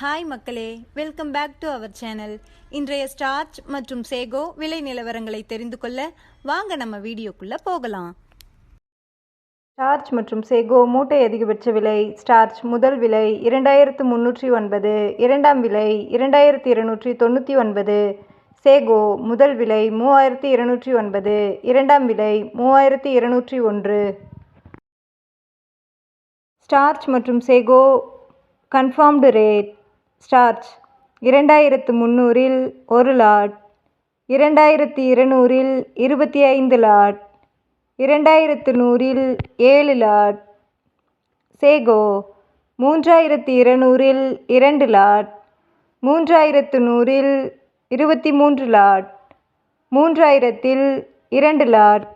Hi மக்களே. Welcome back to our channel இன்றைய starch மற்றும் சேகோ விலை நிலவரங்களை தெரிந்து கொள்ள வாங்க நம்ம வீடியோக்குள்ள போகலாம். ஸ்டார்ச் மற்றும் சேகோ மூட்டை அதிகபட்ச விலை ஸ்டார்ச் முதல் விலை இரண்டாயிரத்து முன்னூற்றி ஒன்பது இரண்டாம் விலை இரண்டாயிரத்தி இருநூற்றி தொண்ணூற்றி ஒன்பது சேகோ முதல் விலை மூவாயிரத்தி இருநூற்றி ஒன்பது இரண்டாம் விலை மூவாயிரத்தி இருநூற்றி ஒன்று. ஸ்டார்ச் மற்றும் சேகோ கன்ஃபார்ம்டு ரேட் ஸ்டார்ச். இரண்டாயிரத்து முந்நூறில் ஒரு லாட். இரண்டாயிரத்து இருநூறில் இருபத்தி ஐந்து லாட். இரண்டாயிரத்து நூறில் ஏழு லாட். சேகோ மூன்றாயிரத்து இருநூறில் இரண்டு லாட். மூன்றாயிரத்து நூறில் இருபத்தி மூன்று லாட். மூன்றாயிரத்தில் இரண்டு லாட்.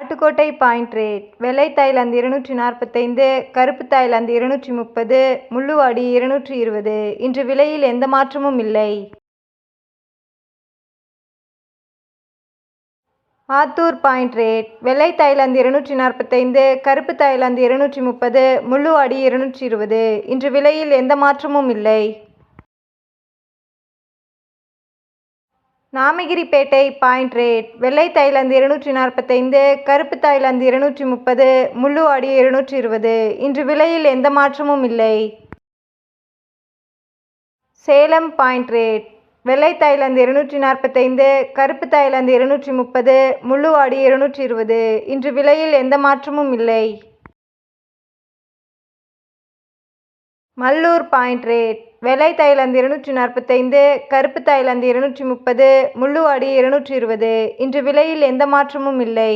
காட்டுக்கோட்டை பாயிண்ட் ரேட் வெள்ளை தாய்லாந்து இருநூற்றி நாற்பத்தைந்து கருப்பு தாய்லாந்து இருநூற்றி முப்பது முள்ளுவாடி இருநூற்றி இருபது. இன்று விலையில் எந்த மாற்றமும் இல்லை. ஆத்தூர் பாயிண்ட் ரேட் வெள்ளை தாய்லாந்து இருநூற்றி நாற்பத்தைந்து கருப்பு தாய்லாந்து இருநூற்றி முப்பது முள்ளுவாடி இருநூற்றி இருபது. இன்று விலையில் எந்த மாற்றமும் இல்லை. Namagiripettai point rate. வெள்ளை தாய்லாந்து இருநூற்றி நாற்பத்தைந்து கருப்பு தாய்லாந்து இருநூற்றி முப்பது முள்ளு ஆடி இருநூற்றி இருபது. இன்று விலையில் எந்த மாற்றமும் இல்லை. Salem point rate. வெள்ளை தாய்லாந்து இருநூற்றி நாற்பத்தைந்து கருப்பு தாய்லாந்து இருநூற்றி முப்பது முள்ளு ஆடி இருநூற்றி இருபது. இன்று விலையில் எந்த மாற்றமும் இல்லை. Mallur point rate. வெள்ளை தைலந்து இருநூற்றி நாற்பத்தைந்து கருப்பு தைலந்து இருநூற்றி முப்பது முள்ளுவாடி இருநூற்றி இருபது. இன்று விலையில் எந்த மாற்றமும் இல்லை.